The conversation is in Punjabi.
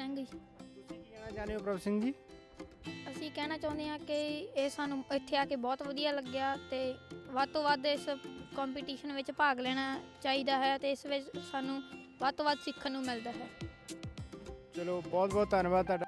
ਸਿੰਘ ਜੀ। ਤੁਸੀਂ ਕੀ ਕਹਿਣਾ ਚਾਹੁੰਦੇ ਹੋ ਪ੍ਰਭ ਸਿੰਘ ਜੀ? ਅਸੀਂ ਕਹਿਣਾ ਚਾਹੁੰਦੇ ਹਾਂ ਕਿ ਇਹ ਸਾਨੂੰ ਇੱਥੇ ਆ ਕੇ ਬਹੁਤ ਵਧੀਆ ਲੱਗਿਆ ਤੇ ਵੱਧ ਤੋਂ ਵੱਧ ਇਸ ਕੰਪੀਟੀਸ਼ਨ ਵਿੱਚ ਭਾਗ ਲੈਣਾ ਚਾਹੀਦਾ ਹੈ ਤੇ ਇਸ ਵਿੱਚ ਸਾਨੂੰ ਵੱਧ ਤੋਂ ਵੱਧ ਸਿੱਖਣ ਨੂੰ ਮਿਲਦਾ ਹੈ। ਚਲੋ ਬਹੁਤ ਬਹੁਤ ਧੰਨਵਾਦ ਤੁਹਾਡਾ।